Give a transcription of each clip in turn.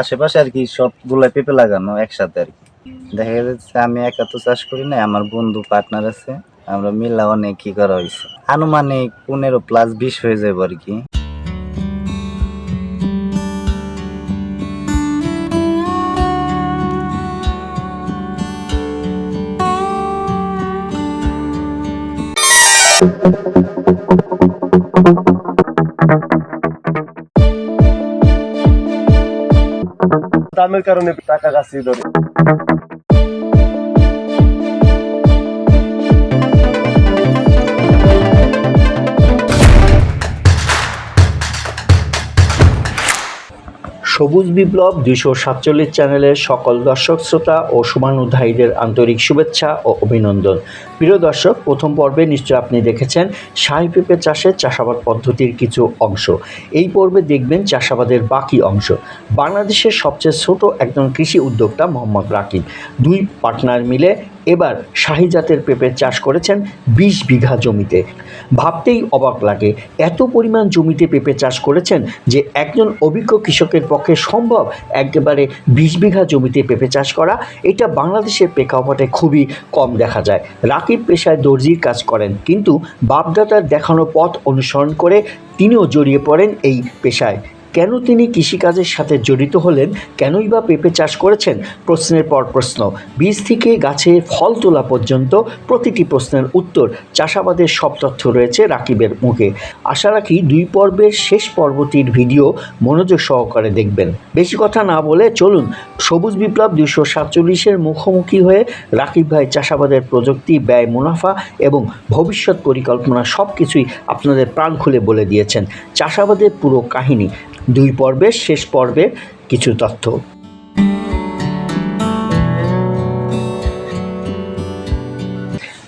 আশেপাশে আর কি সবগুলা পেঁপে লাগানো একসাথে আর কি। দেখা যাচ্ছে আমি একা তো চাষ করি না আমার বন্ধু পার্টনার আছে, আমরা মিলা অনেক কি করা হয়েছে আনুমানিক পনেরো প্লাস বিশ হয়ে যাবে আর কি। দামের কারণে টাকা কাছে ধরে। সবুজ বিপ্লব দুইশো সাতচল্লিশ চ্যানেলের সকল দর্শক, শ্রোতা ও শুভানুধ্যায়ীদের আন্তরিক শুভেচ্ছা ও অভিনন্দন। প্রিয় দর্শক, প্রথম পর্বে নিশ্চয় আপনি দেখেছেন শাহী পেঁপে চাষের চাষাবাদ পদ্ধতির কিছু অংশ। এই পর্বে দেখবেন চাষাবাদের বাকি অংশ। বাংলাদেশের সবচেয়ে ছোট একজন কৃষি উদ্যোক্তা মোহাম্মদ রাকিব। দুই পার্টনার মিলে এবার শাহী জাতের পেঁপে চাষ করেছেন বিশ বিঘা জমিতে। ভাবতেই অবাক লাগে, এত পরিমাণ জমিতে পেঁপে চাষ করেছেন যে একজন অভিজ্ঞ কৃষকের পক্ষে সম্ভব একেবারে বিশ বিঘা জমিতে পেঁপে চাষ করা। এটা বাংলাদেশের প্রেক্ষাপটে খুবই কম দেখা যায়। রাকিব পেশায় দর্জির কাজ করেন, কিন্তু বাপদাদার দেখানো পথ অনুসরণ করে তিনিও জড়িয়ে পড়েন এই পেশায়। কেন তিনি কৃষিকাজের সাথে জড়িত হলেন? কেনই বা পেঁপে চাষ করেছেন? প্রশ্নের পর প্রশ্ন। বীজ থেকে গাছে ফল তোলা পর্যন্ত প্রতিটি প্রশ্নের উত্তর। চাষাবাদের সব তথ্য রয়েছে রাকিবের মুখে। আশা রাখি দুই পর্বের শেষ পর্বটির ভিডিও মনোযোগ সহকারে দেখবেন। বেশি কথা না বলে চলুন সবুজ বিপ্লব দুশো সাতচল্লিশের মুখোমুখি হয়ে রাকিব ভাই চাষাবাদের প্রযুক্তি, ব্যয়, মুনাফা এবং ভবিষ্যৎ পরিকল্পনা সব কিছুই আপনাদের প্রাণ খুলে বলে দিয়েছেন। চাষাবাদের পুরো কাহিনী দুই পর্বের শেষ পর্বে কিছু তথ্য।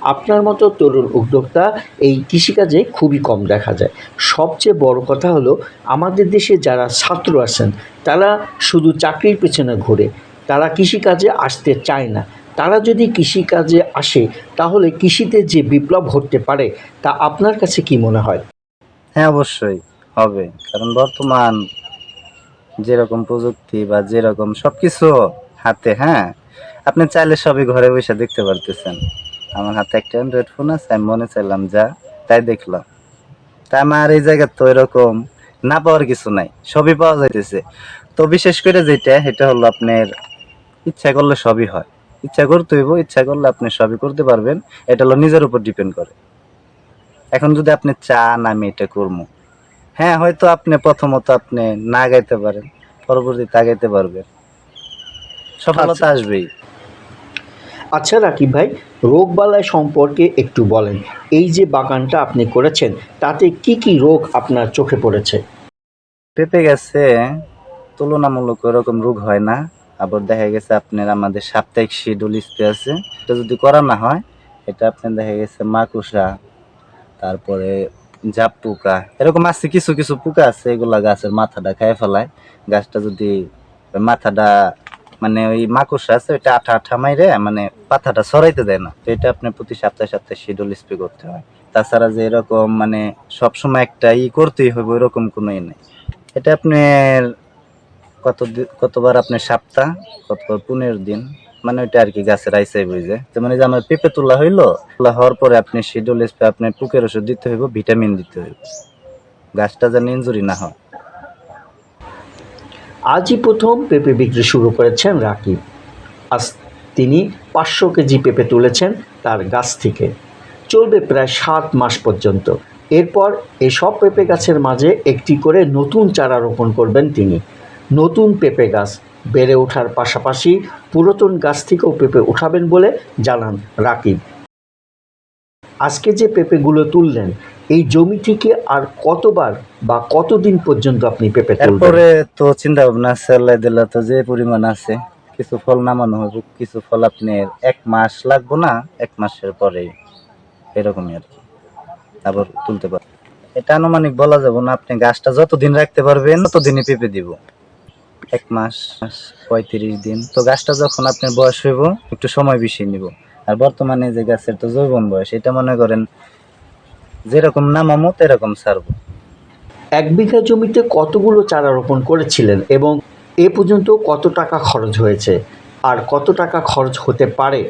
আপনার মতো তরুণ উদ্যোক্তা এই কৃষিকাজে খুবই কম দেখা যায়। সবচেয়ে বড় কথা হলো, আমাদের দেশে যারা ছাত্র আছেন, তারা শুধু চাকরির পেছনে ঘুরে। তারা কৃষিকাজে আসতে চায় না। তারা যদি কৃষিকাজে আসে, তাহলে কৃষিতে যে বিপ্লব ঘটতে পারে, তা আপনার কাছে কি মনে হয়? হ্যাঁ অবশ্যই। হবে। কারণ বর্তমান যেরকম প্রযুক্তি বা যেরকম সবকিছু হাতে হ্যাঁ? আপনি চাইলে সবই ঘরে বসে দেখতে পারতেছেন। আমার হাতে একটা অ্যান্ড্রয়েড ফোন আছে, আমি মনে চাইলাম যা, তাই দেখলাম। তা আমার এই জায়গা তো এরকম না পাওয়ার কিছু নাই, সবই পাওয়া যাইতেছে। তো বিশেষ করে যেটা, সেটা হলো আপনার ইচ্ছা করলে সবই হয়। ইচ্ছা করতে হইব, ইচ্ছা করলে আপনি সবই করতে পারবেন। এটা হলো নিজের উপর ডিপেন্ড করে। এখন যদি আপনি চান আমি এটা করব। হ্যাঁ হয়তো আপনি প্রথমত আপনি না গাইতে পারেন পরবর্তীতে আগাইতে পারবেন। সফলতা আচ্ছা। আসবেই। আচ্ছা রাকিব ভাই রোগবালাই সম্পর্কে একটু বলেন। এই যে বাগানটা আপনি করেছেন তাতে কি কি রোগ আপনার চোখে পড়েছে? পেঁপে গেছে তুলনামূলক ওরকম রোগ হয় না আবার দেখা গেছে আপনার আমাদের সাপ্তাহিক শিডিউল স্প্রে আছে। এটা যদি করা না হয় এটা আপনার দেখা গেছে মাকুসা তারপরে জাপ পোকা। এরকম আছে, কিছু কিছু পোকা আছে, এগুলা গাছের মাথাটা খাই ফেলায়। গাছটা যদি মাথাটা মানে ওই মাকুসা আছে, ওইটা আঠা আঠা মাইরে মানে পাতাটা সরাইতে দেয় না। তো এটা আপনার প্রতি সপ্তাহে সপ্তাহে শিডিউল স্প্রে করতে হয়। তাছাড়া যে এরকম মানে সবসময় একটা ই করতেই হবে, ওইরকম কোনো ই নেই। এটা আপনার কত কতবার আপনার সপ্তাহ, কতবার পনেরো দিন? মানে ওইটা আর কি গাছের আইসাই বুঝে। মানে যে আমার পেঁপে তোলা হইল, তোলা হওয়ার পরে আপনি শিডিউল স্প্রে আপনার পুকের ওষুধ দিতে হইব, ভিটামিন দিতে হইব। গাছটা যেন ইঞ্জুরি না হয়। আজই প্রথম পেঁপে বিক্রি শুরু করেছেন রাকিব। আজ তিনি পাঁচশো কেজি পেঁপে তুলেছেন তার গাছ থেকে। চলবে প্রায় সাত মাস পর্যন্ত। এরপর এসব পেঁপে গাছের মাঝে একটি করে নতুন চারা রোপণ করবেন তিনি। নতুন পেঁপে গাছ বেড়ে ওঠার পাশাপাশি পুরাতন গাছ থেকেও পেঁপে উঠাবেন বলে জানান রাকিব। আজকে যে পেঁপেগুলো তুললেন, এই জমি থেকে আর কতবার বা কতদিন পর্যন্ত আপনি পেঁপে তুলবেন? এরপরে তো চিন্তা ভাবনা আল্লাহ দিল্লা তো যে পরিমাণ আছে, কিছু ফল নামানো হবে, কিছু ফল আপনার এক মাস লাগবো না, এক মাসের পরে এরকমই আর কি। আবার তুলতে পারবেন এটা আনুমানিক বলা যাবে না, আপনি গাছটা যতদিন রাখতে পারবেন, ততদিনই পেঁপে দিব। এক মাস পঁয়ত্রিশ দিন। তো গাছটা যখন আপনার বয়স হইব একটু সময় বেশি নিব। আর বর্তমানে যে গাছের তো জৈবন বয়স এটা মনে করেন যেরকম নামামো এরকম ছাড়বো এক বিঘা জমিতে কতগুলো চারা রোপণ করেছিলেন এবং এ পর্যন্ত কত টাকা খরচ হয়েছে? আর কত টাকা খরচ হতে পারে?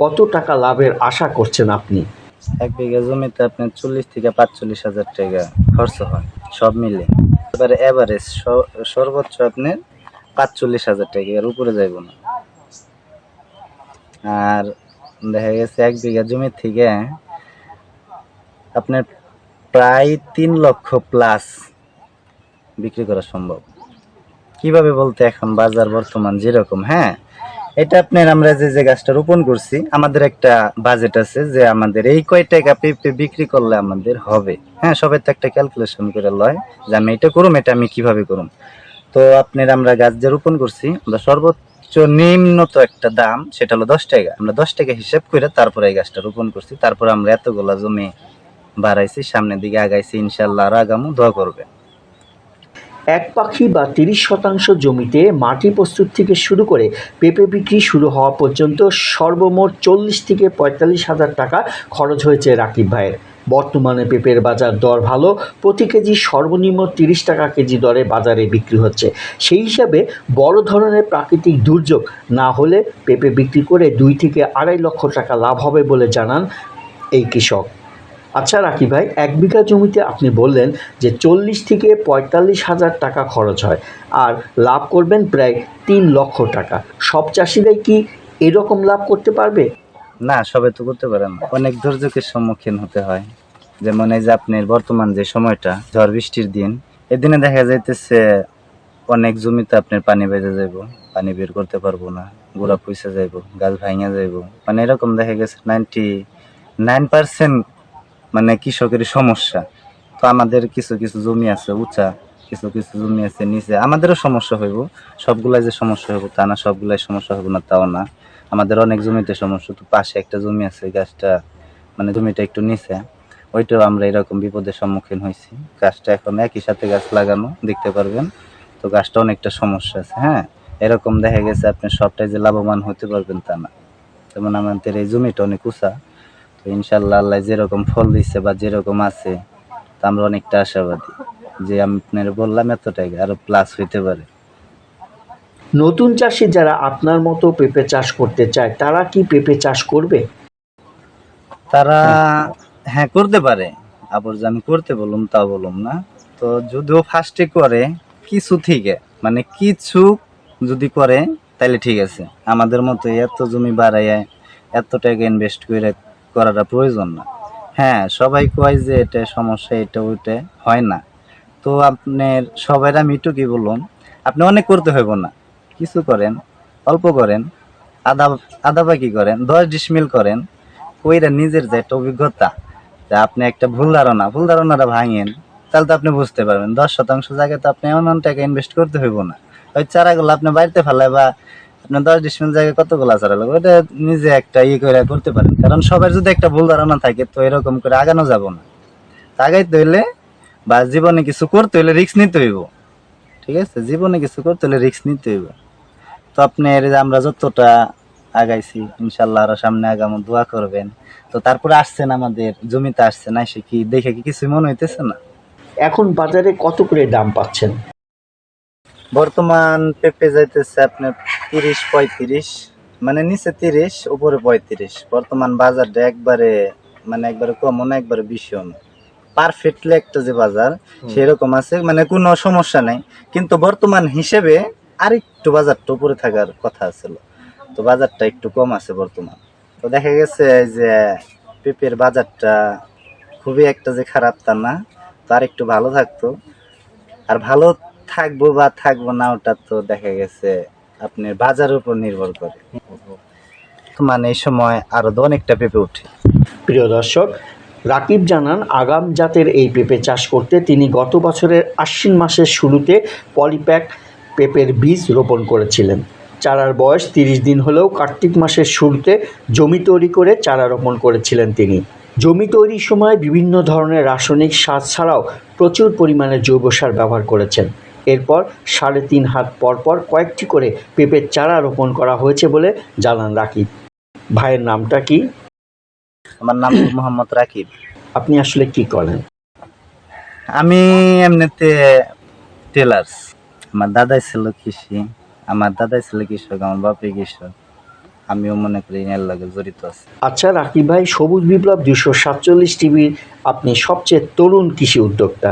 কত টাকা লাভের আশা করছেন আপনি? এক বিঘা জমিতে আপনার চল্লিশ থেকে পাঁচচল্লিশ হাজার টাকা খরচ হয় সব মিলে। এবারে এভারেজ সর্বোচ্চ আপনার পাঁচচল্লিশ হাজার টাকা, এর উপরে যাইব না। আর দেখা গেছে এক বিঘা জমির থেকে আপনার প্রায় তিন লক্ষ প্লাস বিক্রি করা সম্ভব। কীভাবে বলতে এখন বাজার বর্তমান যেরকম হ্যাঁ? এটা আপনার আমরা যে যে গাছটা রোপণ করছি, আমাদের একটা বাজেট আছে যে আমাদের এই কয় টাকা পেঁপে বিক্রি করলে আমাদের হবে। হ্যাঁ সবাই তো একটা ক্যালকুলেশন করে লয় যে আমি এটা করুম, এটা আমি কীভাবে করুম। তো আপনার আমরা গাছ যে রোপণ করছি, আমরা সর্বোচ্চ নিম্নত একটা দাম, সেটা হলো দশ টাকা। আমরা দশ টাকা হিসেব করে তারপরে এই গাছটা রোপণ করছি। তারপরে আমরা এতগুলা জমি বাড়াইছি, সামনের দিকে আগাইছি ইনশাল্লাহ আর আগামও দোয়া করবে এক পাখি বা তিরিশ শতাংশ জমিতে মাটি প্রস্তুত থেকে শুরু করে পেঁপে বিক্রি শুরু হওয়া পর্যন্ত সর্বমোট চল্লিশ থেকে পঁয়তাল্লিশ হাজার টাকা খরচ হয়েছে রাকিব ভাইয়ের। বর্তমানে পেঁপের বাজার দর ভালো, প্রতি কেজি সর্বনিম্ন তিরিশ টাকা কেজি দরে বাজারে বিক্রি হচ্ছে। সেই হিসাবে বড় ধরনের প্রাকৃতিক দুর্যোগ না হলে পেঁপে বিক্রি করে দুই থেকে আড়াই লক্ষ টাকা লাভ হবে বলে জানান এই কৃষক। আচ্ছা রাকি ভাই, এক বিঘা জমিতে আপনি বললেন যে চল্লিশ থেকে পঁয়তাল্লিশ হাজার টাকা খরচ হয়, আর লাভ করবেন প্রায় তিন লক্ষ টাকা। সব চাষিরাই কি এরকম লাভ করতে পারবে? না সবে তো করতে পারে না। অনেক দুর্যোগের সম্মুখীন হতে হয়। যেমন এই যে আপনার বর্তমান যে সময়টা, ঝড় বৃষ্টির দিন, এদিনে দেখা যাইতেছে অনেক জমিতে আপনার পানি বেজে যাইব, পানি বের করতে পারব না, গোড়া পয়সা যাইব, গাছ ভাঙা যাইব। মানে এরকম দেখা গেছে নাইনটি নাইন পার্সেন্ট মানে কৃষকেরই সমস্যা। তো আমাদের কিছু কিছু জমি আছে উঁচা, কিছু কিছু জমি আছে নিচে। আমাদেরও সমস্যা হইব। সবগুলাই যে সমস্যা হইব তা না, সবগুলাই সমস্যা হইব না, তাও না। আমাদের অনেক জমিতে সমস্যা। তো পাশে একটা জমি আছে গাছটা মানে জমিটা একটু নিচে। ওইটাও আমরা এরকম বিপদের সম্মুখীন হয়েছি গাছটা এখন একই সাথে গাছ লাগানো, দেখতে পারবেন। তো গাছটা অনেকটা সমস্যা আছে হ্যাঁ? এরকম দেখা গেছে আপনি সবটাই যে লাভবান হতে পারবেন তা না। যেমন আমাদের এই জমিটা অনেক উঁচা। তো ইনশাল্লাহ আল্লাহ যেরকম ফল দিচ্ছে বা যেরকম আছে তা আমরা অনেকটা আশাবাদী যে আমি আপনার বললাম এত টাকা আরও প্লাস হইতে পারে। নতুন চাষি যারা আপনার মতো পেঁপে চাষ করতে চায় তারা কি পেঁপে চাষ করবে? তারা হ্যাঁ করতে পারে। আবার যে আমি করতে বললাম তা বললাম না। তো যদিও ফার্স্টে করে কিছু থেকে মানে কিছু যদি করে তাহলে ঠিক আছে। আমাদের মতো এত জমি বাড়াইয়া এত টাকা ইনভেস্ট করে করাটা প্রয়োজন না। হ্যাঁ সবাই কয় যে এটা সমস্যা, এটা ওইটা হয় না। তো আপনার সবাই মিটু কি বললাম, আপনি অনেক করতে হইব না। কিছু করেন, অল্প করেন, আধা আধা বাকি করেন, দশ ডিসমিল করেন ওইটা নিজের যে একটা অভিজ্ঞতা, যে আপনি একটা ভুল ধারণা, ভুল ধারণাটা ভাঙেন, তাহলে তো আপনি বুঝতে পারবেন। দশ শতাংশ জায়গায় তো আপনি এমন টাকা ইনভেস্ট করতে হইব না। ওই চারাগুলো আপনি বাড়িতে ফেলায় বা আপনার দশ ডিসমিল জায়গায় কতগুলো চারা লাগবে নিজে একটা ইয়ে করে করতে পারেন। কারণ সবার যদি একটা ভুল ধারণা থাকে তো এরকম করে আগানো যাব না। আগাইতে হইলে বা জীবনে কিছু করতে হইলে রিস্ক নিতে হইব। ঠিক আছে? জীবনে কিছু করতে হলে রিস্ক নিতে হইব। তো আপনি এর যে আমরা যতটা আগাইছি ইনশাল্লাহ আরও সামনে আগামো দোয়া করবেন। তো তারপরে আসছেন আমাদের জমিতে আসছেন এসে কি দেখে কি কিছু মনে হইতেছে না? এখন বাজারে কত করে দাম পাচ্ছেন? বর্তমান পেঁপে যাইতেছে আপনার তিরিশ পঁয়ত্রিশ মানে নিচে তিরিশ উপরে পঁয়ত্রিশ। বর্তমান বাজারটা একবারে মানে একবারে কমও না একবারে বেশিও না পারফেক্টলি একটা যে বাজার সেরকম আছে মানে কোনো সমস্যা নাই। কিন্তু বর্তমান হিসেবে আরেকটু বাজারটা উপরে থাকার কথা ছিল তো বাজারটা একটু কম আছে বর্তমান। তো দেখা গেছে যে পেঁপের বাজারটা খুবই একটা যে খারাপ তা না তো আর একটু ভালো থাকতো। আর ভালো থাকব বা থাকব না ওটা তো দেখা গেছে আপনার বাজারের উপর নির্ভর করে। মানে এই সময় আরও অনেকটা পেঁপে উঠে। প্রিয় দর্শক, রাকিব জানান, আগাম জাতের এই পেঁপে চাষ করতে তিনি গত বছরের আশ্বিন মাসের শুরুতে পলিপ্যাক পেঁপের বীজ রোপণ করেছিলেন। চারার বয়স তিরিশ দিন হলেও কার্তিক মাসের শুরুতে জমি তৈরি করে চারা রোপণ করেছিলেন তিনি। জমি তৈরির সময় বিভিন্ন ধরনের রাসায়নিক সার ছাড়াও প্রচুর পরিমাণে জৈব সার ব্যবহার করেছেন। এরপর সাড়ে তিন হাত পরপর কয়েকটি করে পেঁপের চারা রোপণ করা হয়েছে বলে জানান রাকিব। ভাইয়ের নামটা কি? আমার নাম মোহাম্মদ রাকিব। আপনি আসলে কি করেন? আমি এমনিতে টেলার্স। আমার দাদাই ছিল কৃষি আমার দাদাই ছিল কৃষক আমার বাপে কৃষক। আমিও মনে করি এর লগে জড়িত আছি। আচ্ছা রাকিব ভাই সবুজ বিপ্লব দুশো সাতচল্লিশ টিভির আপনি সবচেয়ে তরুণ কৃষি উদ্যোক্তা।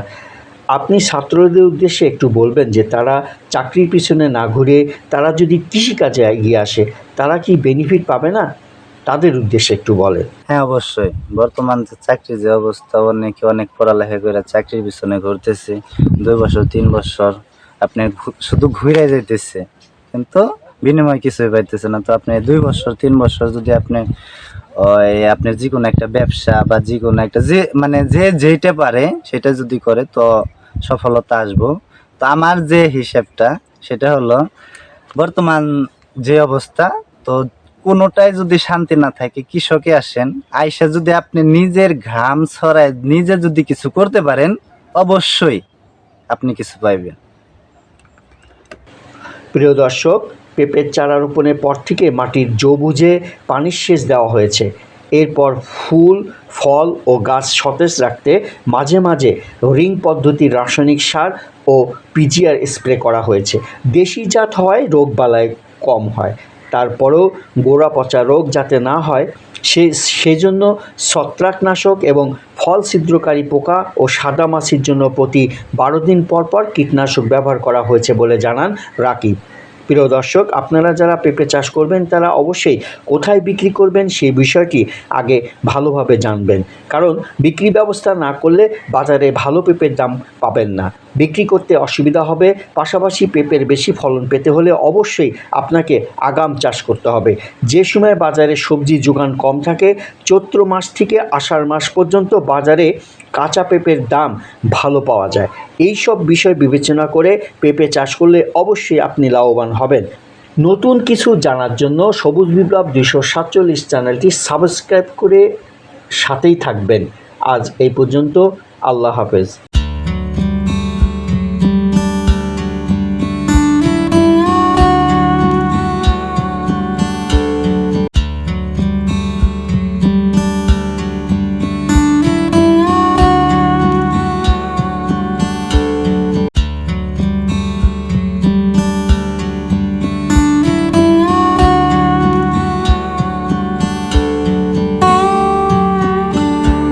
আপনি ছাত্রদের উদ্দেশ্যে একটু বলবেন যে তারা চাকরির পিছনে না ঘুরে তারা যদি কৃষিকাজে এগিয়ে আসে, তারা কি বেনিফিট পাবে না? তাদের উদ্দেশ্যে একটু বলেন। হ্যাঁ অবশ্যই। বর্তমান চাকরির যে অবস্থা, অনেকে অনেক পড়ালেখা করে চাকরির পিছনে ঘুরতেছে। দুই বছর, তিন বছর আপনি শুধু ঘুরে যাইতেছে। কিন্তু বিনিময় কিছুই পাইতেছে না। তো আপনি দুই বছর, তিন বছর যদি আপনি ওই আপনি যে কোনো একটা ব্যবসা বা যে কোনো একটা যে মানে যে যেটা পারে, সেটা যদি করে, তো সফলতা আসব। তো আমার যে হিসাবটা, সেটা হলো, বর্তমান যে অবস্থা, তো কোনোটাই যদি শান্তি না থাকে, কৃষকে আসেন, আইসা যদি আপনি নিজের ঘাম ছড়ায়, নিজে যদি কিছু করতে পারেন, অবশ্যই আপনি কিছু পাইবেন। প্রিয় দর্শক পেঁপের চারা রোপণের পর থেকে মাটির জবুজে পানির সেচ দেওয়া হয়েছে। এরপর ফুল, ফল ও গাছ সতেজ রাখতে মাঝে মাঝে রিং পদ্ধতির রাসায়নিক সার ও পিজিআর স্প্রে করা হয়েছে। দেশি জাত হওয়ায় রোগবালাই কম হয়। তারপরেও গোড়া পচা রোগ যাতে না হয়, সে, সেজন্য ছত্রাকনাশক এবং ফল ছিদ্রকারী পোকা ও সাদা মাছির জন্য প্রতি বারো দিন পর পর কীটনাশক ব্যবহার করা হয়েছে বলে জানান রাকিব। প্রিয় দর্শক, আপনারা যারা পেঁপে চাষ করবেন, তারা অবশ্যই কোথায় বিক্রি করবেন সেই বিষয়টি আগে ভালোভাবে জানবেন। কারণ বিক্রি ব্যবস্থা না করলে বাজারে ভালো পেঁপের দাম পাবেন না। বিক্রি করতে অসুবিধা হবে। পাশাপাশি পেঁপের বেশি ফলন পেতে হলে অবশ্যই আপনাকে আগাম চাষ করতে হবে। যে সময় বাজারে সবজি যোগান কম থাকে, চৈত্র মাস থেকে আষাঢ় মাস পর্যন্ত বাজারে কাঁচা পেঁপের দাম ভালো পাওয়া যায়। এই সব বিষয় বিবেচনা করে পেঁপে চাষ করলে অবশ্যই আপনি লাভবান হবেন। নতুন কিছু জানার জন্য সবুজ বিপ্লব দুশো সাতচল্লিশ চ্যানেলটি সাবস্ক্রাইব করে সাথেই থাকবেন। আজ এই পর্যন্ত আল্লাহ হাফেজ।